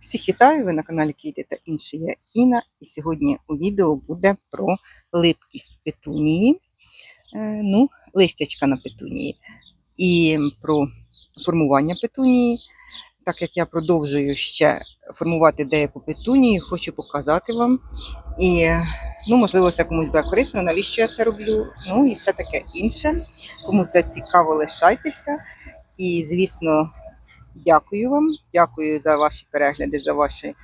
Всіх вітаю! Ви на каналі Квіти та інші. Я Інна. І сьогодні у відео буде про липкість петунії, е, ну, листячка на петунії, і про формування петунії. Так як я продовжую ще формувати деяку петунію, хочу показати вам. І, ну, можливо, це комусь буде корисно, навіщо я це роблю. Ну і все таке інше. Кому це цікаво, лишайтеся. І, звісно, Дякую вам, дякую за ваші перегляди, за ваші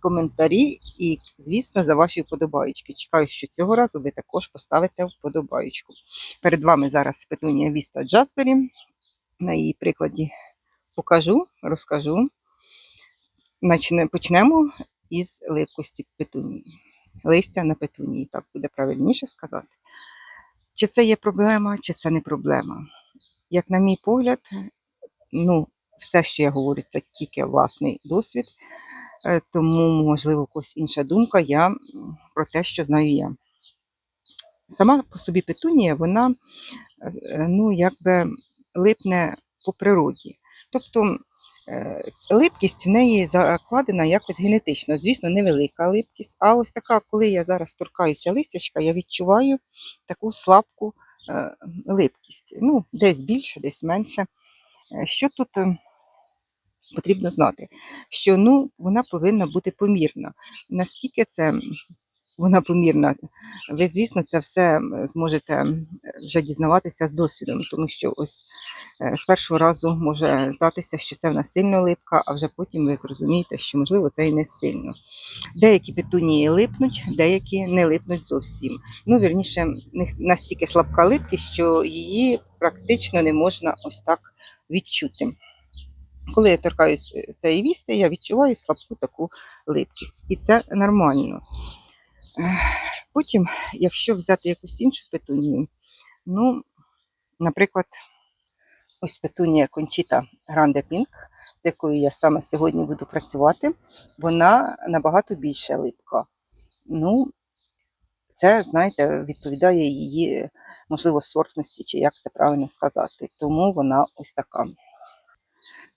коментарі і, звісно, за ваші вподобаєчки. Чекаю, що цього разу ви також поставите вподобаєчку. Перед вами зараз петунія Віста Джаспері. На її прикладі покажу, розкажу. Почнемо із липкості петунії. Листя на петунії, так буде правильніше сказати. Чи це є проблема, чи це не проблема? Як на мій погляд, ну, все, що я говорю, це тільки власний досвід, е, тому, можливо, когось інша думка я про те, що знаю я. Сама по собі петунія, вона е, ну, якби липне по природі. Тобто е, липкість в неї закладена якось генетично. Звісно, невелика липкість. А ось така, коли я зараз торкаюся листячка, я відчуваю таку слабку липкість. Ну, десь більше, десь менше. Що тут потрібно знати? Що ну, вона повинна бути помірна. Наскільки це вона помірна? Ви, звісно, це все зможете вже дізнаватися з досвідом, тому що ось е, з першого разу може здатися, що це в нас сильно липка, а вже потім ви зрозумієте, що можливо це і не сильно. Деякі петунії липнуть, деякі не липнуть зовсім. Ну, вірніше, настільки слабка липкість, що її практично не можна ось так відчути. Коли я торкаюсь е, цієї вісти, я відчуваю слабку таку липкість. І це нормально. Потім, якщо взяти якусь іншу петунію, ну, наприклад, ось петунія кончіта Гранде Пінк, з якою я саме сьогодні буду працювати, вона набагато більше липка. Ну, це, знаєте, відповідає її, можливо, сортності, чи як це правильно сказати. Тому вона ось така.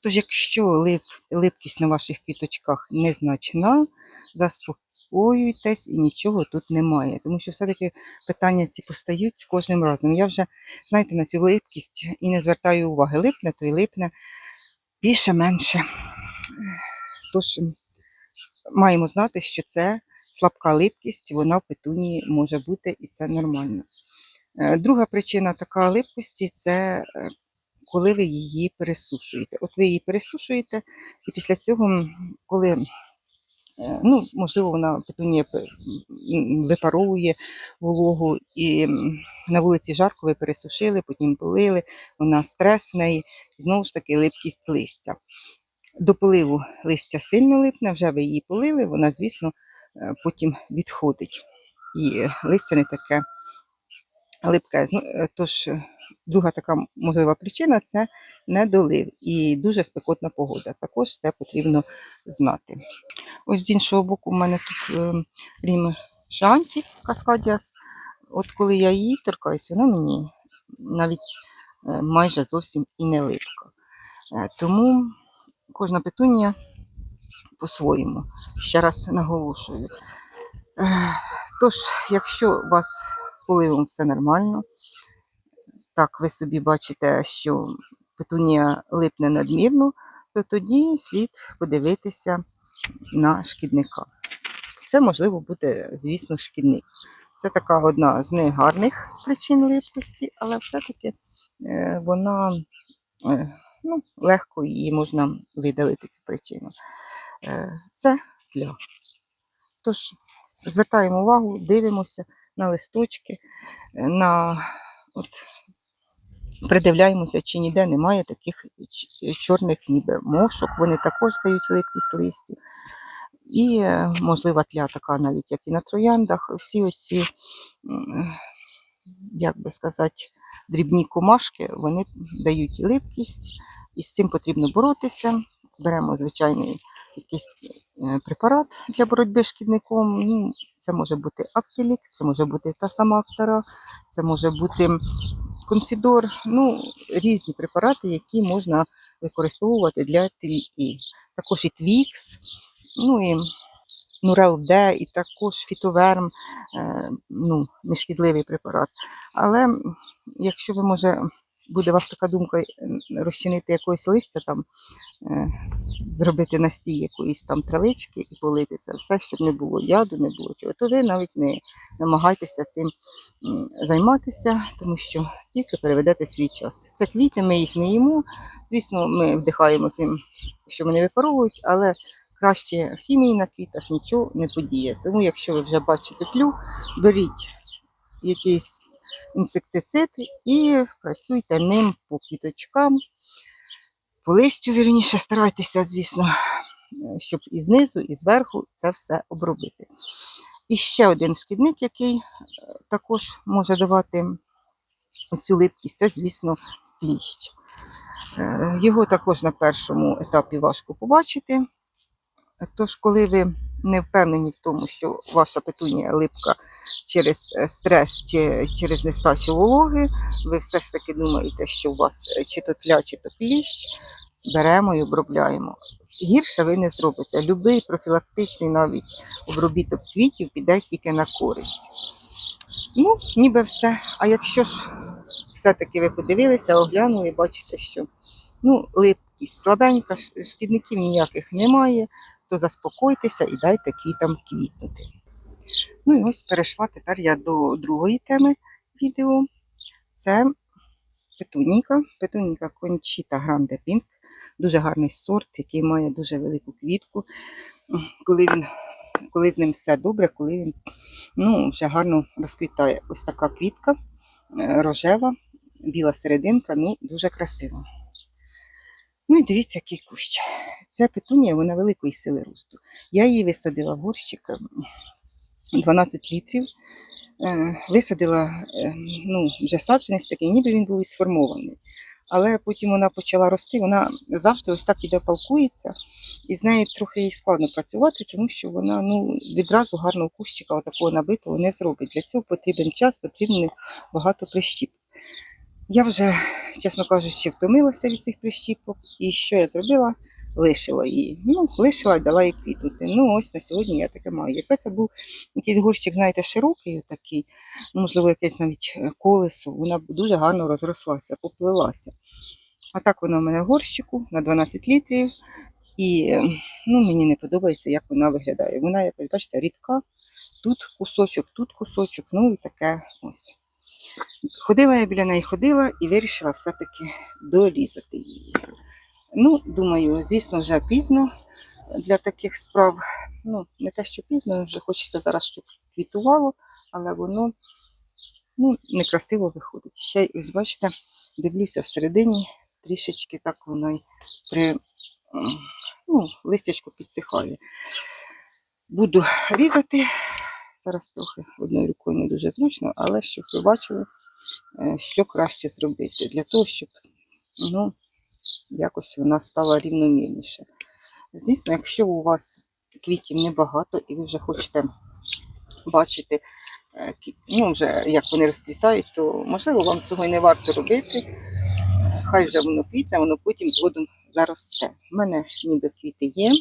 Тож, якщо лип, липкість на ваших квіточках незначна, заспокоюйтесь і нічого тут немає. Тому що все-таки питання ці постають з кожним разом. Я вже, знаєте, на цю липкість і не звертаю уваги. Липне, то й липне більше-менше. Тож маємо знати, що це слабка липкість, вона в петунії може бути, і це нормально. Е, Друга причина така липкості це е, коли ви її пересушуєте. От ви її пересушуєте, і після цього, коли, е, ну, можливо, вона петунія випаровує вологу, і на вулиці жарко ви пересушили, потім полили, вона стрес в неї, знову ж таки липкість листя. До поливу листя сильно липне, вже ви її полили, вона, звісно, е, потім відходить. І листя не таке липке. Е, Тож, друга така можлива причина це недолив і дуже спекотна погода. Також це потрібно знати. Ось з іншого боку, в мене тут е, рім шанті Каскадіас. От коли я її торкаюсь, вона мені навіть е, майже зовсім і не липка. Е, Тому кожна петунія по-своєму. Ще раз наголошую. Тож, якщо у вас з поливом все нормально, так ви собі бачите, що петунія липне надмірно, то тоді слід подивитися на шкідника. Це можливо бути, звісно, шкідник. Це така одна з негарних причин липкості, але все-таки е, вона е, ну, легко її можна видалити цю причину. Е, Це тля. Тож звертаємо увагу, дивимося на листочки, на от, придивляємося, чи ніде немає таких чорних ніби мошок. Вони також дають липкість листю. І, е, можлива тля така навіть, як і на трояндах. Всі оці, як би сказати, дрібні комашки, вони дають липкість, і з цим потрібно боротися. Беремо звичайний якийсь е, препарат для боротьби з шкідником. Ну, це може бути актілік, це може бути та сама актара, це може бути конфідор, ну, різні препарати, які можна використовувати для тлі. Також і твікс, ну і Нурел Д, і також фітоверм, е, ну, нешкідливий препарат. Але якщо ви може буде вас така думка е, розчинити якогось листя, там, е, зробити настій якоїсь там травички і полити це все, щоб не було яду, не було чого, то ви навіть не намагайтеся цим займатися, тому що тільки переведете свій час. Це квіти, ми їх не їмо. Звісно, ми вдихаємо цим, що вони випаровують, але краще хімії на квітах нічого не подіє. Тому, якщо ви вже бачите тлю, беріть якийсь інсектицид і працюйте ним по квіточкам, по листю, вірніше, старайтеся, звісно, е, щоб і знизу, і зверху це все обробити. І ще один шкідник, який е, також може давати оцю липкість, це, звісно, кліщ. Е, Його також на першому етапі важко побачити. Тож, коли ви не впевнені в тому, що ваша петунія липка через е, стрес чи через нестачу вологи, ви все ж таки думаєте, що у вас е, чи то тля, чи то кліщ, беремо і обробляємо. Гірше ви не зробите. Любий профілактичний навіть обробіток квітів піде тільки на користь. Ну, ніби все. А якщо ж все-таки ви подивилися, оглянули, бачите, що ну, липкість слабенька, шкідників ніяких немає, то заспокойтеся і дайте квітам квітнути. Ну і ось перейшла тепер я до другої теми відео. Це петуніка, петуніка Кончіта Гранде Пінк. Дуже гарний сорт, який має дуже велику квітку. Коли, він, коли з ним все добре, коли він ну, вже гарно розквітає. Ось така квітка е, рожева, біла серединка, ну, дуже красива. Ну і дивіться, який кущ. Ця петунія, вона великої сили росту. Я її висадила в горщик 12 літрів. Е, Висадила е, ну, вже саджанець такий, ніби він був і сформований. Але потім вона почала рости, вона завжди ось так іде палкується, і з нею трохи їй складно працювати, тому що вона ну, відразу гарного кущика такого набитого не зробить. Для цього потрібен час, потрібно багато прищіп. Я вже, чесно кажучи, втомилася від цих прищіпок. І що я зробила? Лишила її. Ну, лишила і дала їй квітнути. Ну, ось на сьогодні я таке маю. Якби це був якийсь горщик, знаєте, широкий, такий, ну, можливо, якесь навіть е, колесо, вона дуже гарно розрослася, поплилася. А так вона в мене в горщику на 12 літрів. І е, ну, мені не подобається, як вона виглядає. Вона, якось, бачите, рідка. Тут кусочок, тут кусочок, ну і таке ось. Ходила я біля неї, ходила і вирішила все-таки долізати її. Ну, думаю, звісно, вже пізно для таких справ. Ну, не те, що пізно, вже хочеться зараз, щоб квітувало, але воно ну, некрасиво виходить. Ще й ось бачите, дивлюся всередині, трішечки так воно й при ну, листячко підсихає. Буду різати. Зараз трохи одною рукою не дуже зручно, але щоб ви бачили, е, що краще зробити для того, щоб ну, якось вона стала рівномірніше. Звісно, якщо у вас квітів небагато і ви вже хочете бачити, е, ну, вже як вони розквітають, то можливо вам цього і не варто робити. Е, Хай вже воно квітне, воно потім згодом заросте. У мене ніби квіти є.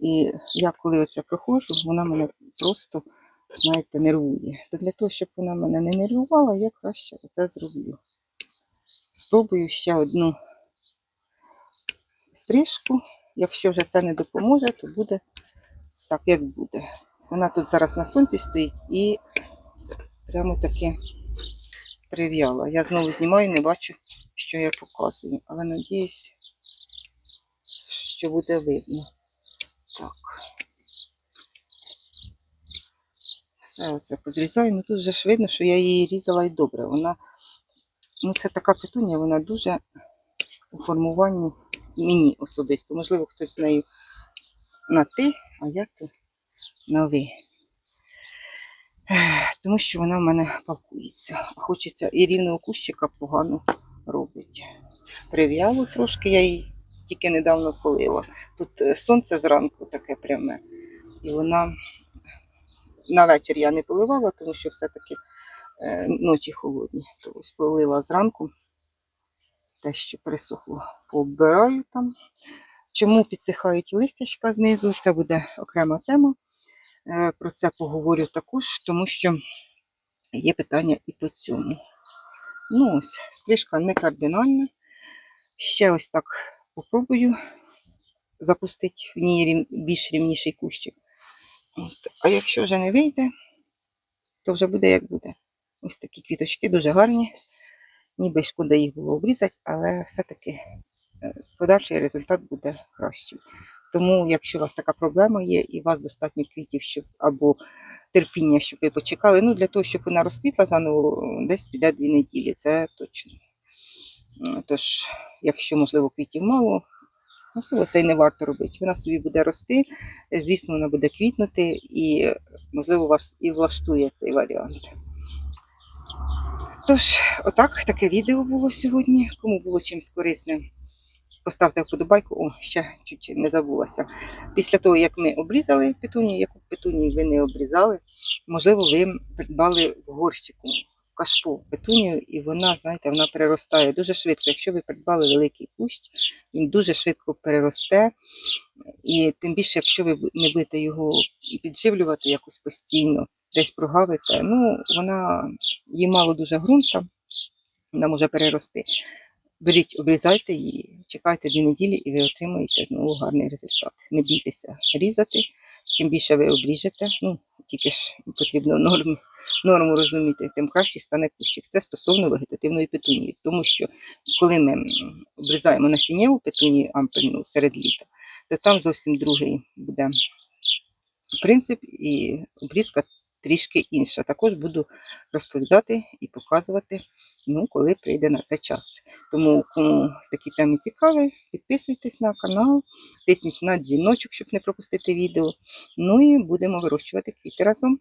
І я коли оце проходжу, вона мене просто, знаєте, нервує. То для того, щоб вона мене не нервувала, я краще це зроблю. Спробую ще одну стрижку. Якщо вже це не допоможе, то буде так, як буде. Вона тут зараз на сонці стоїть і прямо таки прив'яла. Я знову знімаю, не бачу, що я показую, але надіюсь, що буде видно. Так. Все оце позрізаю. Ну тут вже ж видно, що я її різала і добре. Вона, ну це така петунія, вона дуже у формуванні мені особисто. Можливо, хтось з нею на ти, а я то на ви. Тому що вона в мене пакується. Хочеться і рівного кущика погано робить. Прив'яло трошки, я її тільки недавно полила. Тут е, сонце зранку таке пряме. І вона на вечір я не поливала, тому що все-таки е, ночі холодні. То ось полила зранку те, що присохло. Пооббираю там. Чому підсихають листячка знизу? Це буде окрема тема. Е, Про це поговорю також, тому що є питання і по цьому. Ну ось, стрижка не кардинальна. Ще ось так попробую запустити в ній рів- більш рівніший кущик. От. А якщо вже не вийде, то вже буде як буде. Ось такі квіточки дуже гарні. Ніби шкода їх було обрізати, але все-таки е, подальший результат буде кращий. Тому, якщо у вас така проблема є, і у вас достатньо квітів, щоб або терпіння, щоб ви почекали, ну для того, щоб вона розквітла заново, десь піде дві неділі, це точно. Тож, якщо, можливо, квітів мало, можливо, це і не варто робити. Вона собі буде рости, звісно, вона буде квітнути, і, можливо, вас і влаштує цей варіант. Тож, отак, таке відео було сьогодні. Кому було чимось корисним, поставте вподобайку. О, ще чуть не забулася. Після того, як ми обрізали петунію, яку петунію ви не обрізали, можливо, ви придбали в горщику кашпу петунію, і вона, знаєте, вона переростає дуже швидко. Якщо ви придбали великий кущ, він дуже швидко переросте. І тим більше, якщо ви не будете його підживлювати якось постійно, десь прогавите, ну вона їй мало дуже ґрунта, вона може перерости. Беріть, обрізайте її, чекайте дві неділі, і ви отримаєте знову гарний результат. Не бійтеся різати. Чим більше ви обріжете, ну тільки ж потрібно норму, норму розуміти, тим краще стане кущик. Це стосовно вегетативної петунії, тому що коли ми обрізаємо насіннєву петунію ампельну серед літа, то там зовсім другий буде принцип і обрізка трішки інша. Також буду розповідати і показувати, ну, коли прийде на це час. Тому, кому такі теми цікаві, підписуйтесь на канал, тисніть на дзвіночок, щоб не пропустити відео. Ну і будемо вирощувати квіти разом.